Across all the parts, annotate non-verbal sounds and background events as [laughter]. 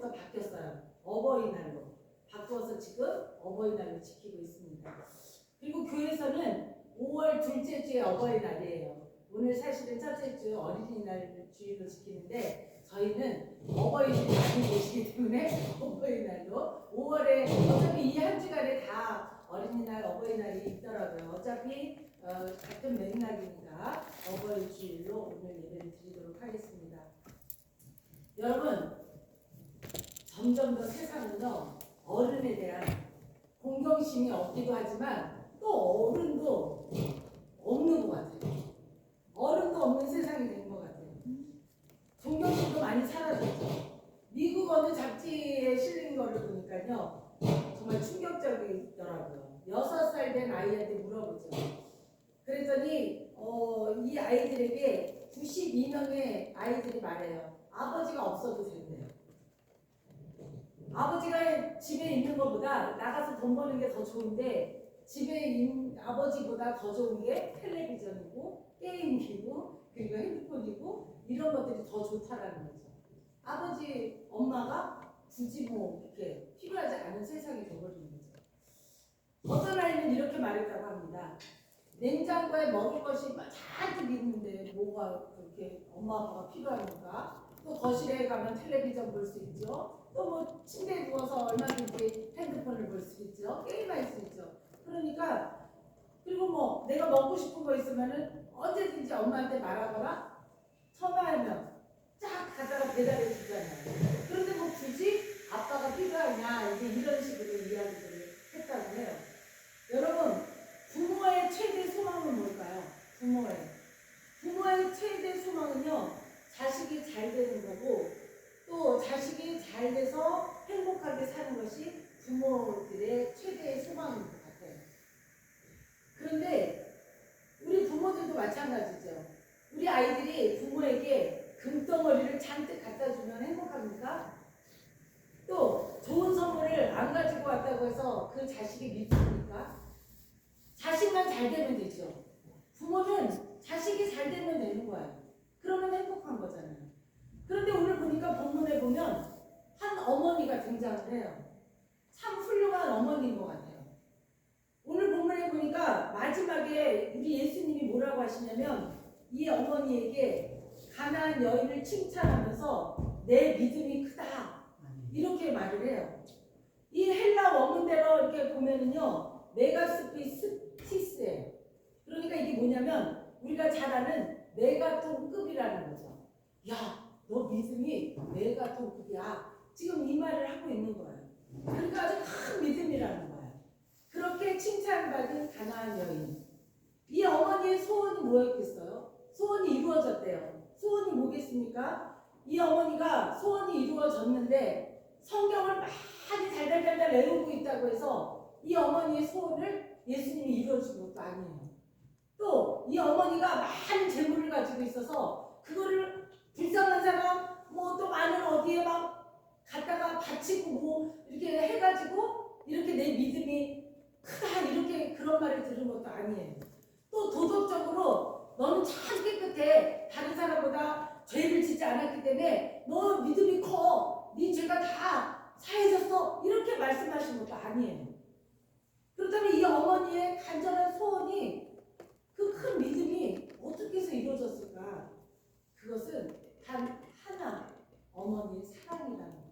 때부터 바뀌었어요. 어버이날로 바꾸어서 지금 어버이날로 지키고 있습니다. 그리고 교회에서는 5월 둘째 주에 어버이날이에요. 오늘 사실은 첫째 주 어린이날 주일로 지키는데 저희는 어버이날이 계시기 때문에 [laughs] 어버이날로 5월에 어차피 이 한 주간에 다 어린이날 어버이날이 있더라고요. 어차피 어, 같은 맥락이니까 어버이 주일로 오늘 예배를 드리도록 하겠습니다. 여러분 점점 더 세상은요 어른에 대한 공경심이 없기도 하지만 또 어른도 없는 것 같아요. 어른도 없는 세상이 된 것 같아요. 존경심도 많이 사라졌죠. 미국 어느 잡지에 실린 거를 보니까요 정말 충격적이더라고요. 여섯 살 된 아이한테 물어보죠. 그랬더니 어, 이 아이들에게 92명의 아이들이 말해요. 아버지가 없어도 된대요. 아버지가 집에 있는 것보다 나가서 돈 버는 게 더 좋은데 집에 있는 아버지보다 더 좋은 게 텔레비전이고 게임기고 그리고 핸드폰이고 이런 것들이 더 좋다라는 거죠. 아버지 엄마가 굳이 뭐 이렇게 필요하지 않은 세상이 되어버리는 거죠. 어떤 아이는 이렇게 말했다고 합니다. 냉장고에 먹을 것이 막 잔뜩 있는데 뭐가 그렇게 엄마 아빠가 필요하니까 또 거실에 가면 텔레비전 볼 수 있죠. 또 뭐 침대에 누워서 얼마든지 핸드폰을 볼 수 있죠. 게임할 수 있죠. 그러니까 그리고 뭐 내가 먹고 싶은 거 있으면은 언제든지 엄마한테 말하거나 전화하면 쫙 갖다가 배달해 주잖아요. 그런데 뭐 굳이 아빠가 필요하냐 이제 이런 식으로 이야기를 했다고 해요. 여러분 부모의 최대 소망은 뭘까요? 부모의 부모의 최대 소망은요 자식이 잘 되는 거고 또 자식이 잘 돼서 행복하게 사는 것이 부모들의 최대의 소망인 것 같아요. 그런데 우리 부모들도 마찬가지죠. 우리 아이들이 부모에게 금덩어리를 잔뜩 갖다 주면 행복합니까? 또 좋은 선물을 안 가지고 왔다고 해서 그 자식이 믿습니까? 자식만 잘 되면 되죠. 부모는 자식이 잘 되면 되는 거예요. 그러면 행복한 거잖아요. 그런데 오늘 보니까 본문에 보면 한 어머니가 등장을 해요. 참 훌륭한 어머니인 것 같아요. 오늘 본문에 보니까 마지막에 우리 예수님이 뭐라고 하시냐면 이 어머니에게 가나안 여인을 칭찬하면서 내 믿음이 크다 이렇게 말을 해요. 이 헬라 원문대로 이렇게 보면은요 메가스피스티스예요. 그러니까 이게 뭐냐면 우리가 잘 아는 메가톤급이라는 거죠. 야, 너 믿음이 메가톤급이야. 지금 이 말을 하고 있는 거예요. 그러니까 아주 큰 믿음이라는 거예요. 그렇게 칭찬받은 가나안 여인. 이 어머니의 소원이 뭐였겠어요? 소원이 이루어졌대요. 소원이 뭐겠습니까? 이 어머니가 소원이 이루어졌는데 성경을 많이 달달달달 외우고 있다고 해서 이 어머니의 소원을 예수님이 이루어준 것도 아니에요. 또 이 어머니가 많은 재물을 가지고 있어서 그거를 불쌍한 사람 뭐 또 많은 어디에 막 갖다가 바치고 뭐 이렇게 해가지고 이렇게 내 믿음이 크다 이렇게 그런 말을 들은 것도 아니에요. 또 도덕적으로 너는 참 깨끗해 다른 사람보다 죄를 짓지 않았기 때문에 너 믿음이 커. 네 죄가 다 사해졌어. 이렇게 말씀하신 것도 아니에요. 그렇다면 이 어머니의 간절한 소원이 그 큰 믿음이 어떻게 해서 이루어졌을까? 그것은 단 하나 어머니의 사랑이라는 거죠.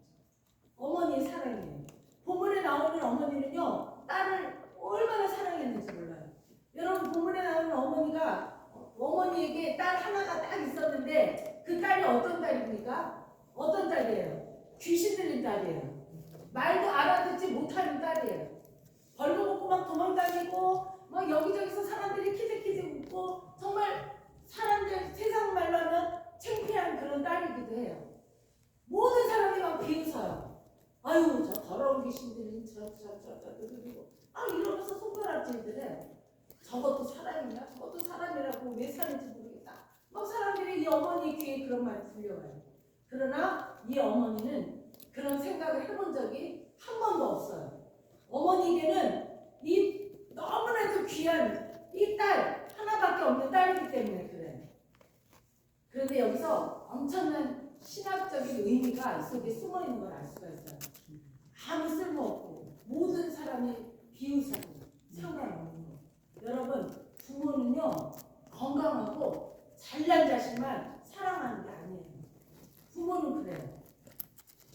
어머니의 사랑이에요. 본문에 나오는 어머니는요 딸을 얼마나 사랑했는지 몰라요. 여러분 본문에 나오는 어머니가 어머니에게 딸 하나가 딱 있었는데 그 딸이 어떤 딸입니까? 어떤 딸이에요? 귀신 들린 딸이에요. 말도 알아듣지 못하는 딸이에요. 벌거벗고 막 도망다니고 막 여기저기서 사람들이 키득키득 웃고 정말 사람들 세상 말로 하면 창피한 그런 딸이기도 해요. 모든 사람이 막 비웃어요. 아유 저 더러운 귀신들이 저저저저 그리고 아 이러면서 손가락질들 해요. 저것도 사람이냐? 저것도 사람이라고 왜 사는지 모르겠다. 막 사람들이 이 어머니 귀에 그런 말이 들려와요. 그러나 이 어머니는 그런 생각을 해본 적이 한 번도 없어요. 어머니에게는 이 너무나도 귀한 이 딸 하나밖에 없는 딸이기 때문에 그런데 여기서 엄청난 신학적인 의미가 이 속에 숨어 있는 걸 알 수가 있어요. 아무 쓸모 없고 모든 사람이 비웃어도 상관없는 거. 여러분 부모는요 건강하고 잘난 자식만 사랑하는 게 아니에요. 부모는 그래요.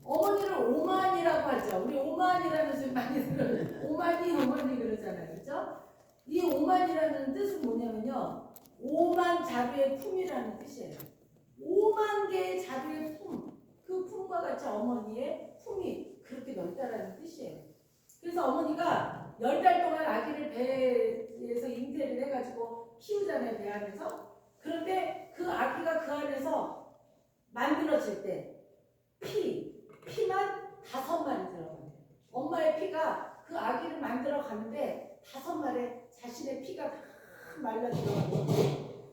어머니를 오만이라고 하죠. 우리 오만이라는 소리 많이 들어요. 오만이 어머니 그러잖아요. 그죠? 이 오만이라는 뜻은 뭐냐면요. 오만 자루의 품이라는 뜻이에요. 오만 개의 자루의 품. 그 품과 같이 어머니의 품이 그렇게 넓다라는 뜻이에요. 그래서 어머니가 열 달 동안 아기를 배에서 잉태를 해가지고 키우잖아요, 배 안에서. 그런데 그 아기가 그 안에서 만들어질 때 피, 피만 다섯 마리 들어가요. 엄마의 피가 그 아기를 만들어 가는데 다섯 마리 자신의 피가 다 말라 들어가요.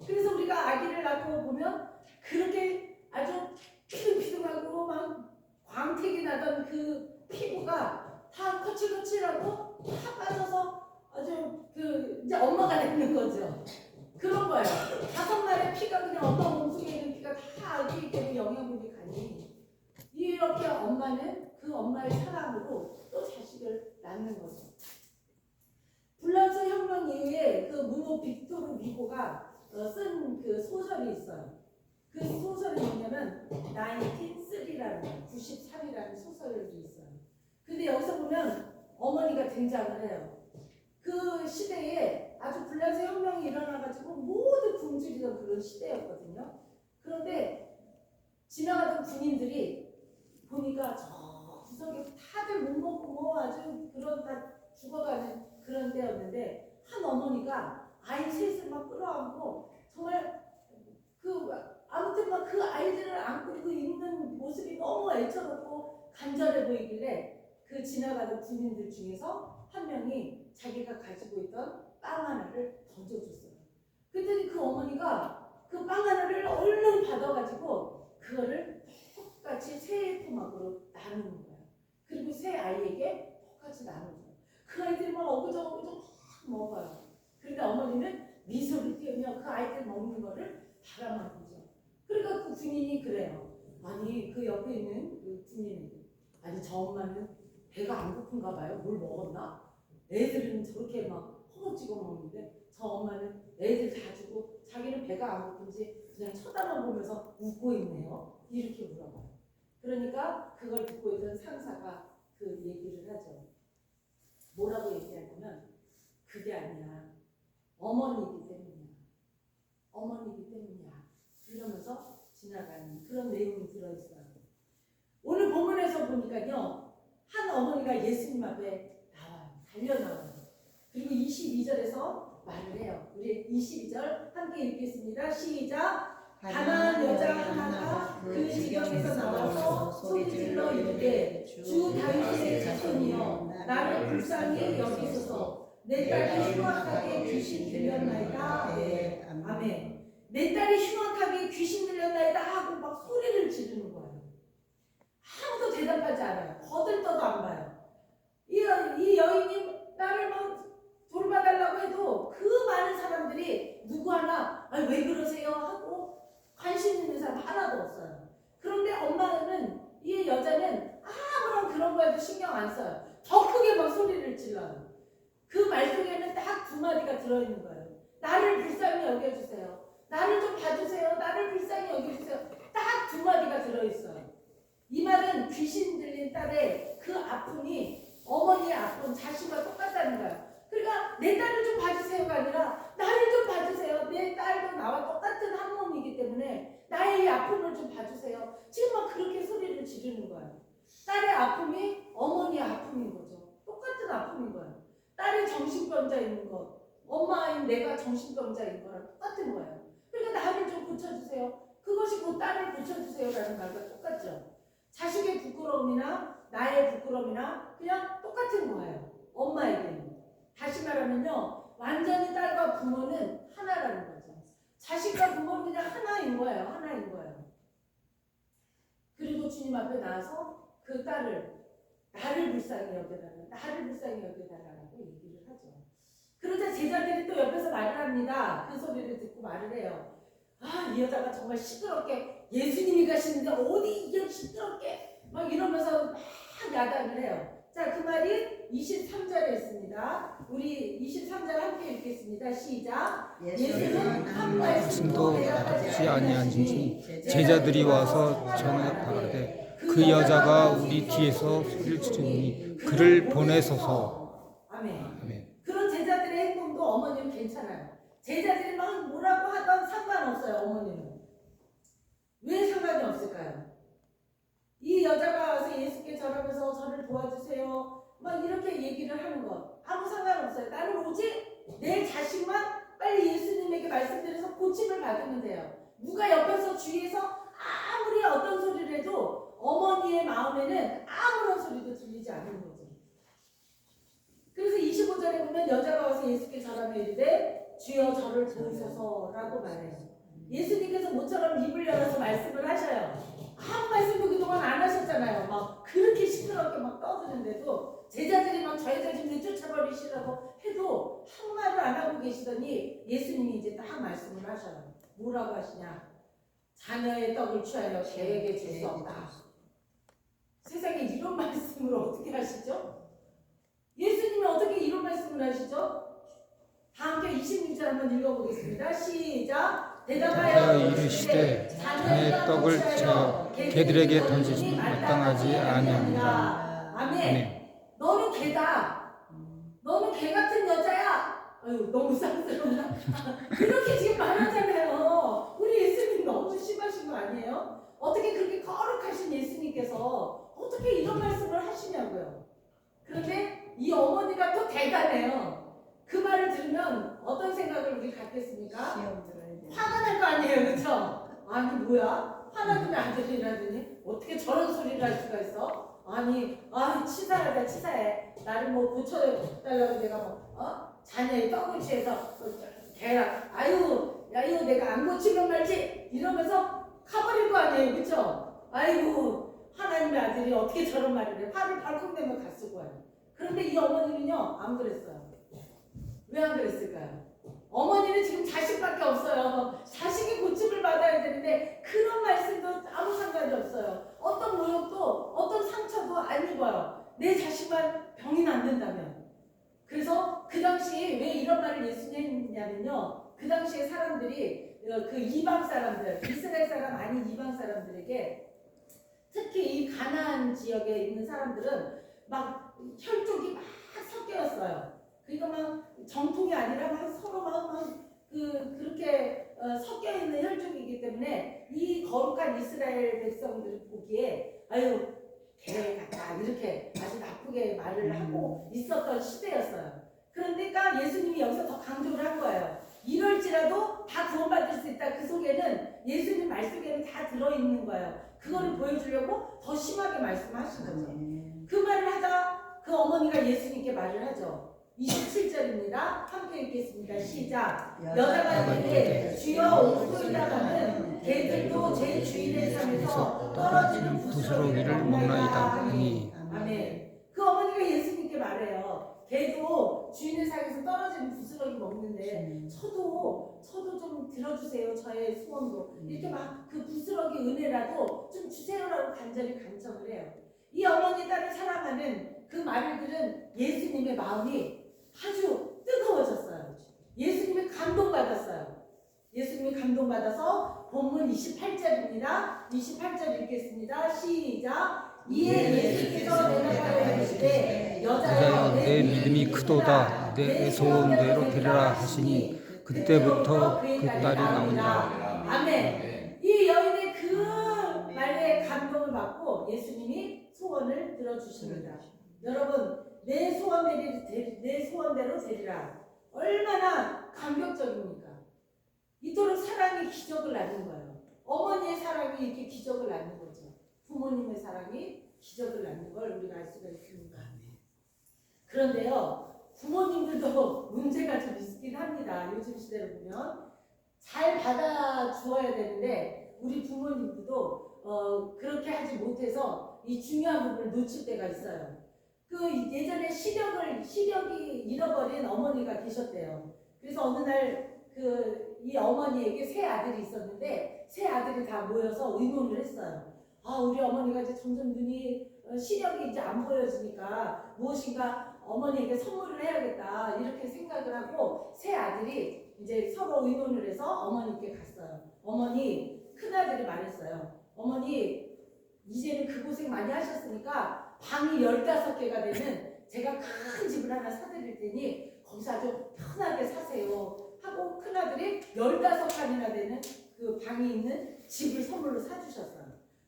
그래서 우리가 아기를 낳고 보면 그렇게 아주 피둥피둥하고 막 광택이 나던 그 피부가 다 거칠거칠하고 다 빠져서 아주 그 이제 엄마가 되는 거죠. 그런 거예요. 다섯 마리의 피가 그냥 엄마 몸속에 있는 피가 다 아기에게 영양분이 가니 이렇게 엄마는 그 엄마의 사랑으로 또 자식을 낳는 거죠. 불란서 혁명 이후에 그 문호 빅토르 위고가 어, 쓴그 소설이 있어요. 그 소설이 뭐냐면 1903라는 93이라는 소설이 있어요. 근데 여기서 보면 어머니가 등장을 해요. 그 시대에 아주 불란서 혁명이 일어나가지고 모두 굶주리던 그런 시대였거든요. 그런데 지나가던 군인들이 보니까 저 구석에 다들 못 먹고 뭐 아주 그런 다 죽어가는 그런 때였는데 한 어머니가 아이 셋을 막 끌어안고 정말 그 아무튼 막 그 아이들을 안고 그 있는 모습이 너무 애처롭고 간절해 보이길래 그 지나가던 군인들 중에서 한 명이 자기가 가지고 있던 빵 하나를 던져줬어요. 그랬더니 그 어머니가 그 빵 하나를 얼른 받아가지고 그거를 똑같이 새 토막으로 나누는 거예요. 그리고 새 아이에게 똑같이 나눠줘요. 그 아이들이 막 어그저 어그저 막 먹어요. 그런데 어머니는 미소를 띄우며 그 아이들 먹는 거를 바라만 보죠. 그러니까 그 군인이 그래요. 아니 그 옆에 있는 그 군인이 아니 저 엄마는 배가 안 고픈가 봐요. 뭘 먹었나? 애들은 저렇게 막 허겁지겁 먹는데 저 엄마는 애들 다 주고 자기는 배가 안 고픈지 그냥 쳐다만 보면서 웃고 있네요. 이렇게 물어봐요. 그러니까 그걸 듣고 있던 상사가 그 얘기를 하죠. 뭐라고 얘기하냐면 그게 아니야. 어머니이기 때문이야. 어머니이기 때문이야. 이러면서 지나가는 그런 내용이 들어있어요. 오늘 본문에서 보니까요. 한 어머니가 예수님 앞에 나와요. 달려나와요. 그리고 22절에서 말을 해요. 우리 22절 함께 읽겠습니다. 시작. 가난한 여자 하나가 그 지경에서 나와서 소리질러 이르되 주 다윗의 자손이여 나를 불쌍히 여기소서 내 딸이 흉악하게 귀신 들렸나이다 네. 아멘 내 딸이 흉악하게 귀신 들렸나이다 막 소리를 지르는 거예요 아무도 대답하지 않아요 거들떠도 안 봐요 이, 여- 이 여인이 나를 막 돌봐달라고 해도 그 많은 사람들이 누구 하나 아니, 왜 그러세요 하고 관심 있는 사람 하나도 없어요 그런데 엄마는 이 여자는 아무런 그런 거에도 신경 안 써요 더 크게 막 소리를 질러요. 그 말 속에는 딱 두 마디가 들어있는 거예요. 나를 불쌍히 여겨주세요. 나를 좀 봐주세요. 나를 불쌍히 여겨주세요. 딱 두 마디가 들어있어요. 이 말은 귀신 들린 딸의 그 아픔이 어머니의 아픔, 자신과 똑같다는 거예요. 그러니까 내 딸을 좀 봐주세요가 아니라 나를 좀 봐주세요. 내 딸도 나와 똑같은 한 몸이기 때문에 나의 이 아픔을 좀 봐주세요. 지금 막 그렇게 소리를 지르는 거예요. 딸의 아픔이 어머니의 아픔인 거죠. 똑같은 아픔인 거예요. 딸이 정신병자인 것, 엄마인 내가 정신병자인 거랑 똑같은 거예요. 그러니까 나를 좀 고쳐주세요. 그것이 곧 딸을 고쳐주세요라는 말과 똑같죠. 자식의 부끄러움이나 나의 부끄러움이나 그냥 똑같은 거예요. 엄마에게는. 다시 말하면요. 완전히 딸과 부모는 하나라는 거죠. 자식과 부모는 그냥 하나인 거예요. 하나인 거예요. 그리고 주님 앞에 나와서 그 딸을 나를 불쌍히 여겨달라, 나를 불쌍히 여겨달라고 얘기를 하죠. 그러자 제자들이 또 옆에서 말을 합니다. 그 소리를 듣고 말을 해요. 아, 이 여자가 정말 시끄럽게 예수님이 가시는데 어디 이렇게 시끄럽게 막 이러면서 막 야단을 해요. 자, 그 말이 23절에 있습니다. 우리 23절 함께 읽겠습니다. 시작. 예수는 한 말씀도 알지 아니하신지 제자들이 와서 전하되 그 여자가 우리 뒤에서 소리를 지르니 그를 보내소서 아멘. 아멘. 그런 제자들의 행동도 어머니는 괜찮아요. 제자들이 막 뭐라고 하던 상관없어요, 어머니는. 왜 상관이 없을까요? 이 여자가 와서 예수께 절하면서 저를 도와주세요. 막 이렇게 얘기를 하는 것. 아무 상관없어요. 나는 오직 내 자식만 빨리 예수님에게 말씀드려서 고침을 받으면 돼요. 누가 옆에서 주위에서 아무리 어떤 소리를 해도 어머니의 마음에는 아무런 소리도 들리지 않는 거죠. 그래서 25절에 보면 여자가 와서 예수께 절하며 이르되 주여 저를 도우소서라고 말해요. 예수님께서 모처럼 입을 열어서 말씀을 하셔요. 아무 말씀도 그동안 안 하셨잖아요. 막 그렇게 시끄럽게 막 떠드는데도 제자들이 막저 여자 좀 내쫓아버리시라고 해도 한 말을 안 하고 계시더니 예수님이 이제 딱 말씀을 하셔요. 뭐라고 하시냐? 자녀의 떡을 취하여 개에게 줄 수 없다. 세상에 이런 말씀을 어떻게 하시죠? 예수님이 어떻게 이런 말씀을 하시죠? 다 함께 26절 한번 읽어보겠습니다. 시작. 대답하여 대답하여 이르시되 자네의 떡을 저 개들에게 던지시니 마땅하지 아니합니다. 아멘. 아멘. 너는 개다. 너는 개 같은 여자야. 아유 너무 쌍스럽다. [laughs] 그렇게 지금 말하잖아요. 우리 예수님 너무 심하신 거 아니에요? 어떻게 그렇게 거룩하신 예수님께서 어떻게 이런 말씀을 하시냐고요. 그런데 이 어머니가 또 대단해요. 그 말을 들으면 어떤 생각을 우리 갖겠습니까? 화가 날 거 아니에요, 그렇죠? 아니 뭐야? 화나면 안 들리라더니 어떻게 저런 소리를 할 수가 있어? 아니, 아 치사하다 치사해. 나를 뭐 고쳐달라고 내가 뭐 어? 자녀의 떡을 취해서 어, 걔랑 아유, 야 이거 내가 안 고치면 말지 이러면서 가버릴 거 아니에요, 그렇죠? 아이고 하나님의 아들이 어떻게 저런 말을 해? 화를 발칵 내면 갔을 거예요. 그런데 이 어머니는요 안 그랬어요. 왜 안 그랬을까요? 어머니는 지금 자식밖에 없어요. 자식이 고침을 받아야 되는데 그런 말씀도 아무 상관이 없어요. 어떤 모욕도 어떤 상처도 안 입어요. 내 자식만 병이 낫는다면. 그래서 그 당시에 왜 이런 말을 예수님이 했냐면요. 그 당시에 사람들이 어, 그 이방 사람들, 이스라엘 사람 아닌 이방 사람들에게 특히 이 가나안 지역에 있는 사람들은 막 혈족이 막 섞여였어요. 그러니까 막 정통이 아니라 막 서로 막그 그렇게 어, 섞여 있는 혈족이기 때문에 이 거룩한 이스라엘 백성들 보기에 아유 개 같다 이렇게 아주 나쁘게 말을 하고 있었던 시대였어요. 그러니까 예수님이 여기서 더 강조를 한 거예요. 이럴지라도 다 구원받을 수 있다. 그 속에는 예수님 말 속에는 다 들어있는 거예요. 그거를 보여주려고 더 심하게 말씀하신 거죠. 그 말을 하자 그 어머니가 예수님께 말을 하죠. 27절입니다. 함께 읽겠습니다. 시작. 여자가 이르되 주여 옥소이다가는 개들도 제 주인의 삶에서 떨어지는 부스러기를 먹나이다 하니 아멘. 그 어머니가 예수님께 말해요. 개도 주인의 삶에서 떨어지는 부스러기 먹는데 저도 저도 좀 들어주세요. 저의 소원도 이렇게 막 그 부스러기 은혜라도 좀 주세요라고 간절히 간청을 해요. 이 어머니 딸을 사랑하는 그 말을 들은 예수님의 마음이 아주 뜨거워졌어요. 예수님이 감동받았어요. 예수님이 감동받아서 본문 28절입니다. 28절 읽겠습니다. 시작. 이에 예수께서 대답하여 이르시되 여자여 내 믿음이 크도다 내 소원 대로 되리라 하시니 그때부터 그 딸이 나오니라 아멘. 이 여인의 그 말에 감동을 받고 예수님이 소원을 들어주십니다. 여러분 내 소원대로 되- 내 소원대로 되리라. 얼마나 감격적입니까? 이토록 사랑이 기적을 낳는 거예요. 어머니의 사랑이 이렇게 기적을 낳는 거죠. 부모님의 사랑이 기적을 낳는 걸 우리가 알 수가 있습니다. 그런데요, 부모님들도 문제가 좀 있긴 합니다. 요즘 시대를 보면 잘 받아 주어야 되는데 우리 부모님들도 어, 그렇게 하지 못해서 이 중요한 부분을 놓칠 때가 있어요. 그 예전에 시력을 시력이 잃어버린 어머니가 계셨대요. 그래서 어느 날그그이 어머니에게 세 아들이 있었는데 세 아들이 다 모여서 의논을 했어요. 아 우리 어머니가 이제 점점 눈이 어, 시력이 이제 안 보여지니까 무엇인가 어머니에게 선물을 해야겠다 이렇게 생각을 하고 세 아들이 이제 서로 의논을 해서 어머니께 갔어요. 어머니 큰 아들이 말했어요. 어머니 이제는 그 고생 많이 하셨으니까 방이 15개가 되는 제가 큰 집을 하나 사드릴 테니 거기서 아주 편하게 사세요 하고 큰아들이 15칸이나 되는 그 방이 있는 집을 선물로 사주셨어요.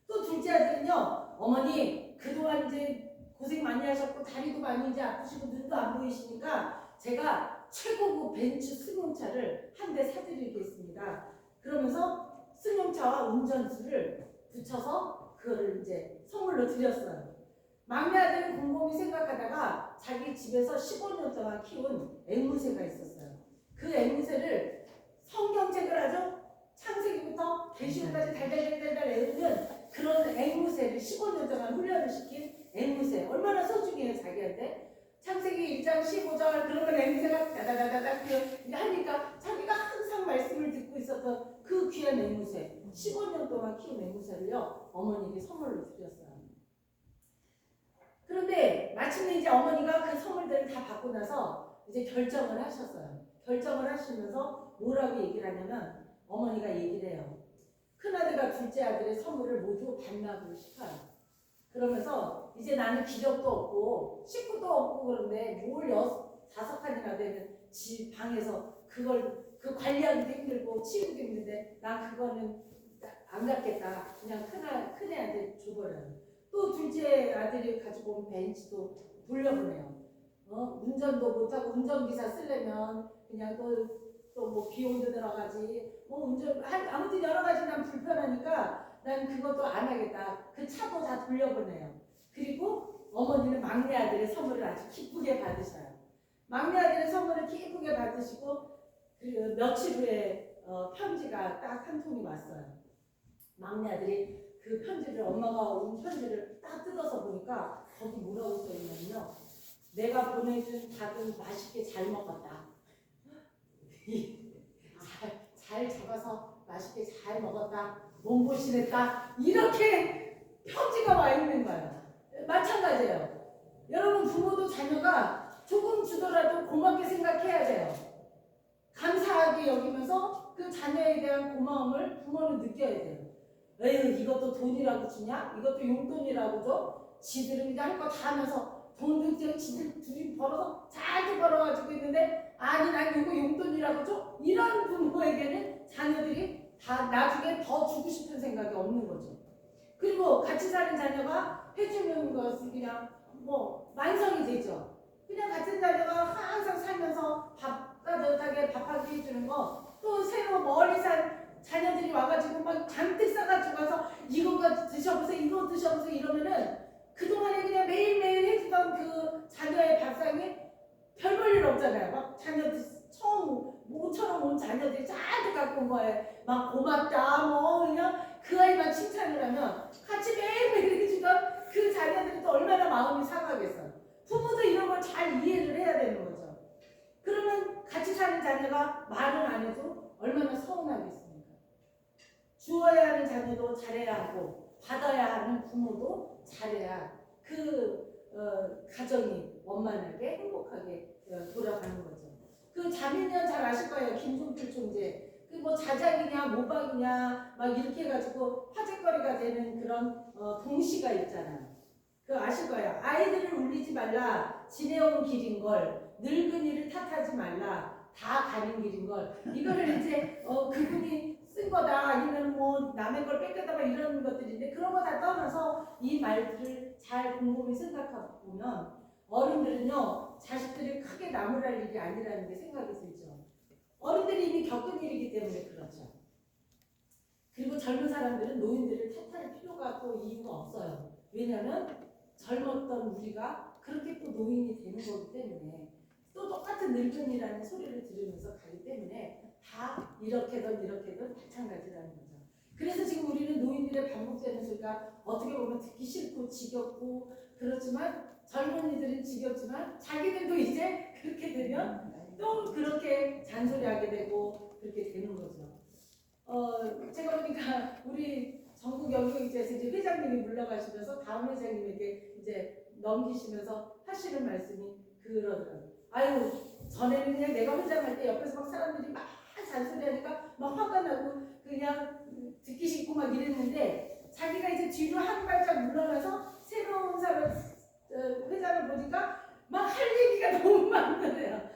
또 둘째 아들은요 어머니 그동안 이제 고생 많이 하셨고 다리도 많이 이제 아프시고 눈도 안 보이시니까 제가 최고급 벤츠 승용차를 한 대 사드리겠습니다. 그러면서 승용차와 운전수를 붙여서 그거를 이제 선물로 드렸어요. 막내 아들은 곰곰이 생각하다가 자기 집에서 15년 동안 키운 앵무새가 있었어요. 그 앵무새를 성경책을 아주 창세기부터 계시록까지 달달달달달 외우는 그런 앵무새를 15년 동안 훈련을 시킨 앵무새 얼마나 소중해요 자기한테 창세기 1장 15절 그러면 앵무새가 다다다다닥 그 하니까 자기가 항상 말씀을 듣고 있었던 그 귀한 앵무새 15년 동안 키운 앵무새를요 어머니에게 선물로 드렸어요. 그런데 마침내 이제 어머니가 그 선물들을 다 받고 나서 이제 결정을 하셨어요. 결정을 하시면서 뭐라고 얘기를 하냐면 어머니가 얘기를 해요. 큰아들과 둘째 아들의 선물을 모두 반납을 시켜요. 그러면서 이제 나는 기력도 없고 식구도 없고 그런데 뭘 여섯 다섯 칸이나 되는 집 방에서 그걸 그 관리하기도 힘들고 치우기도 힘든데 난 그거는 안 갖겠다 그냥 큰아 큰애한테 줘버려요 또 둘째 아들이 가지고 온 벤츠도 돌려보내요 어 운전도 못하고 운전기사 쓰려면 그냥 또 또 뭐 비용도 들어가지 뭐 운전 한- 아무튼 여러 가지 난 불편하니까 난 그것도 안 하겠다. 그 차도 다 돌려보내요. 그리고 어머니는 막내 아들의 선물을 아주 기쁘게 받으셔요. 막내 아들의 선물을 기쁘게 받으시고 그 며칠 후에 어, 편지가 딱 한 통이 왔어요. 막내 아들이 그 편지를 엄마가 온 편지를 딱 뜯어서 보니까 거기 뭐라고 써 있냐면요. 내가 보내준 닭은 맛있게 잘 먹었다. [laughs] 잘, 잘 잡아서 맛있게 잘 먹었다. 몸보신했다. 이렇게 편지가 와 있는 거예요. 마찬가지예요. 여러분 부모도 자녀가 조금 주더라도 고맙게 생각해야 돼요. 감사하게 여기면서 그 자녀에 대한 고마움을 부모는 느껴야 돼요. 에휴 이것도 돈이라고 주냐? 이것도 용돈이라고 줘? 지들은 그냥 할 거 다 하면서 돈도 그냥 지들 둘이 벌어서 잘도 벌어가지고 있는데 아니 난 이거 용돈이라고 줘? 이런 부모에게는 자녀들이 다 나중에 더 주고 싶은 생각이 없는 거죠. 그리고 같이 사는 자녀가 해주는 것은 그냥 뭐 만성이 되죠. 그냥 같은 자녀가 항상 살면서 밥 따뜻하게 밥하게 해주는 거 또 새로 멀리 산 자녀들이 와가지고 막 잔뜩 싸가지고 가서 이거 드셔보세요 이거 드셔보세요 이러면은 그동안에 그냥 매일매일 해주던 그 자녀의 밥상이 별볼일 없잖아요. 막 자녀들 처음 모처럼 온 자녀들이 잘도 갖고 온 거예요. 막 고맙다 뭐 그냥 그 아이만 칭찬을 하면 같이 매일매일 해주던 그 자녀들이 또 얼마나 마음이 상하겠어요. 부모도 이런 걸 잘 이해를 해야 되는 거죠. 그러면 같이 사는 자녀가 말은 안 해도 얼마나 서운하겠습니까? 주어야 하는 자녀도 잘해야 하고 받아야 하는 부모도 잘해야 그 어, 가정이 원만하게 행복하게 어, 돌아가는 거죠. 그 자매면 잘 아실 거예요. 김종필 총재. 그 뭐 자작이냐 모방이냐 막 이렇게 해가지고 화제거리가 되는 그런 어, 동시가 있잖아요. 그 아실 거예요. 아이들을 울리지 말라. 지내온 길인 걸. 늙은이를 탓하지 말라. 다 가는 길인 걸. 이거를 이제 어, 그분이 쓴 거다. 아니면 뭐 남의 걸 뺏겼다 막 이런 것들인데 그런 거 다 떠나서 이 말들을 잘 곰곰이 생각하고 보면 어른들은요 자식들이 크게 나무랄 일이 아니라는 게 생각이 들죠. 어른들이 이미 겪은 일이기 때문에 그렇죠. 그리고 젊은 사람들은 노인들을 탓할 필요가 또 이유가 없어요. 왜냐하면 젊었던 우리가 그렇게 또 노인이 되는 거기 때문에 또 똑같은 늙은이라는 소리를 들으면서 가기 때문에 다 이렇게든 이렇게든 마찬가지라는 거죠. 그래서 지금 우리는 노인들의 반복되는 소리가 어떻게 보면 듣기 싫고 지겹고 그렇지만 젊은이들은 지겹지만 자기들도 이제 그렇게 되면 또 그렇게 잔소리하게 되고 그렇게 되는 거죠. 어, 제가 보니까 우리 전국 연구기자에서 이제 회장님이 물러가시면서 다음 회장님에게 이제 넘기시면서 하시는 말씀이 그러더라고요. 아유, 전에는 그냥 내가 회장할 때 옆에서 막 사람들이 막 잔소리하니까 막 화가 나고 그냥 듣기 싫고 막 이랬는데 자기가 이제 뒤로 한 발짝 물러나서 새로운 사람 어, 회장을 보니까 막 할 얘기가 [laughs] 너무 많더래요.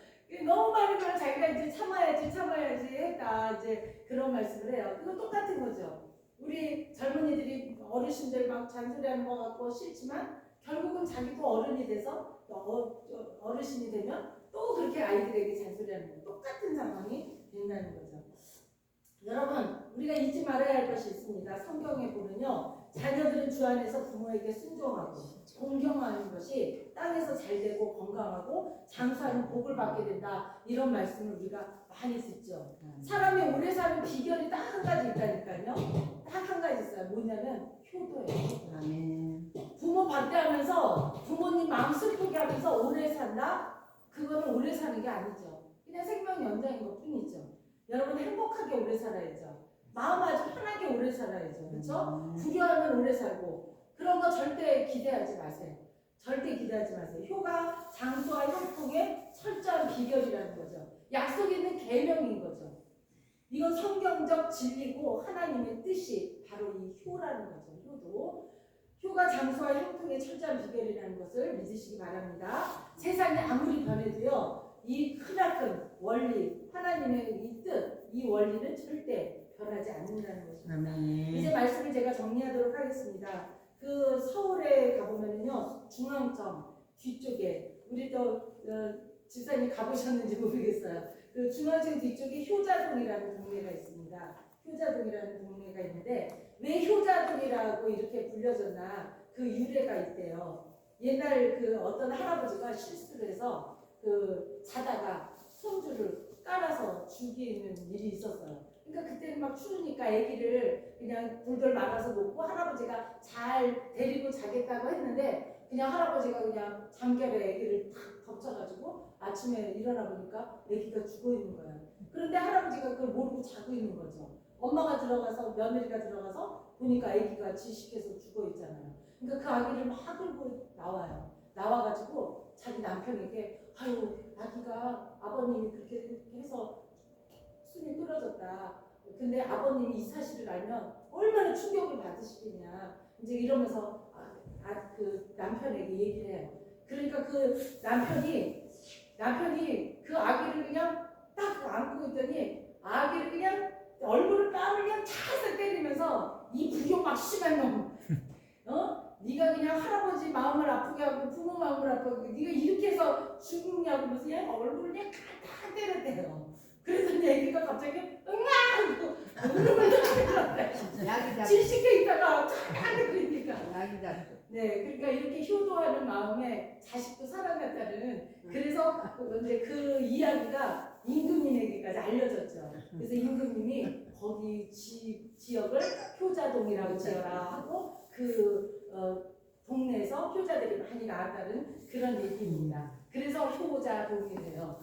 너무 많은 걸 자기가 이제 참아야지 참아야지 했다 이제 그런 말씀을 해요. 이거 똑같은 거죠. 우리 젊은이들이 어르신들 막 잔소리하는 것 같고 싫지만 결국은 자기도 어른이 돼서 또 어, 어르신이 되면 또 그렇게 아이들에게 잔소리하는 거 똑같은 된다는 거죠. 여러분 우리가 잊지 말아야 할 것이 있습니다. 성경에 보면요 자녀들은 주 안에서 부모에게 순종하고 공경하는 것이 땅에서 잘 되고 건강하고 장수하는 복을 받게 된다 이런 말씀을 우리가 많이 듣죠. 사람이 오래 사는 비결이 딱 한 가지 있다니까요. 딱 한 가지 있어요. 뭐냐면 효도예요. 부모 반대하면서 부모님 마음 슬프게 하면서 오래 산다? 그거는 오래 사는 게 아니죠. 그냥 생명 연장인 것 뿐이죠. 여러분 행복하게 오래 살아야죠. 마음 아주 편하게 오래 살아야죠. 그렇죠? 불효하면 오래 살고 그런 거 절대 기대하지 마세요. 절대 기대하지 마세요. 효가 장수와 형통의 철저한 비결이라는 거죠. 약속 있는 계명인 거죠. 이건 성경적 진리고 하나님의 뜻이 바로 이 효라는 거죠. 효도. 효가 장수와 형통의 철저한 비결이라는 것을 믿으시기 바랍니다. 세상이 아무리 변해도요, 이 크나큰 원리, 하나님의 이 뜻, 이 원리는 절대 변하지 않는다는 것입니다. 아멘. 이제 말씀을 제가 정리하도록 하겠습니다. 그 서울에 가보면은요 중앙점 뒤쪽에 우리 또 어, 집사님 가보셨는지 모르겠어요. 그 중앙점 뒤쪽에 효자동이라는 동네가 있습니다. 효자동이라는 동네가 있는데 왜 효자동이라고 이렇게 불려졌나 그 유래가 있대요. 옛날 그 어떤 할아버지가 실수를 해서 그 자다가 손주를 깔아서 죽이는 일이 있었어요. 그러니까 그때는 막 추우니까 아기를 그냥 돌돌 말아서 놓고 할아버지가 잘 데리고 자겠다고 했는데 그냥 할아버지가 그냥 잠결에 아기를 탁 덮쳐가지고 아침에 일어나 보니까 아기가 죽어 있는 거예요. 그런데 할아버지가 그걸 모르고 자고 있는 거죠. 엄마가 들어가서 며느리가 들어가서 보니까 아기가 질식해서 죽어 있잖아요. 그러니까 그 아기를 막 끌고 나와요. 나와가지고 자기 남편에게 아유 아기가 아버님이 그렇게 해서 숨이 끊어졌다. 근데 아버님이 이 사실을 알면 얼마나 충격을 받으시겠냐. 이제 이러면서 아, 아, 그 남편에게 얘기를 해요. 그러니까 그 남편이 남편이 그 아기를 그냥 딱 안고 있더니 아기를 그냥 얼굴을 뺨을 그냥 찰싹 때리면서 이 불교 막 심한 놈. 어? 네가 그냥 할아버지 마음을 아프게 하고 부모 마음을 아프게 하고 네가 이렇게 해서 죽느냐고 그러면서 그냥 얼굴을 그냥 다 때렸대요. 그래서 애기가 갑자기 응아! 울음을 터뜨렸대. 약이다. 질식해 있다가 탁 그러니까. 약이다. 네, 그러니까 이렇게 효도하는 마음에 자식도 사랑한다는 그래서 그 이제 그 이야기가 임금님에게까지 알려졌죠. 그래서 임금님이 거기 지, 지역을 효자동이라고 지어라 하고 그 어, 동네에서 효자들이 많이 나왔다는 그런 얘기입니다. 그래서 효자 동이래요.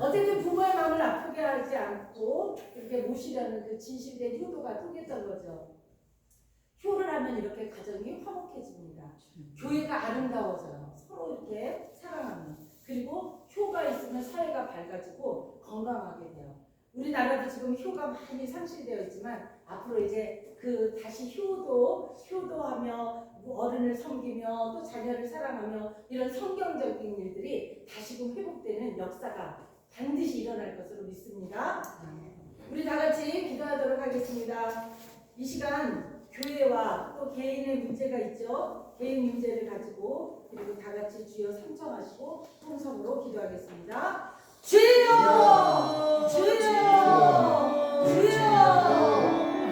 어쨌든 부모의 마음을 아프게 하지 않고 이렇게 모시려는 그 진실된 효도가 통했던 거죠. 효를 하면 이렇게 가정이 화목해집니다. 교회가 아름다워져요. 서로 이렇게 사랑하면. 그리고 효가 있으면 사회가 밝아지고 건강하게 돼요. 우리나라도 지금 효가 많이 상실되어 있지만 앞으로 이제 그 다시 효도, 효도하며 어른을 섬기며 또 자녀를 사랑하며 이런 성경적인 일들이 다시금 회복되는 역사가 반드시 일어날 것으로 믿습니다. 우리 다 같이 기도하도록 하겠습니다. 이 시간 교회와 또 개인의 문제가 있죠. 개인 문제를 가지고 그리고 다 같이 주여 삼청하시고 통성으로 기도하겠습니다. 주여! 주여!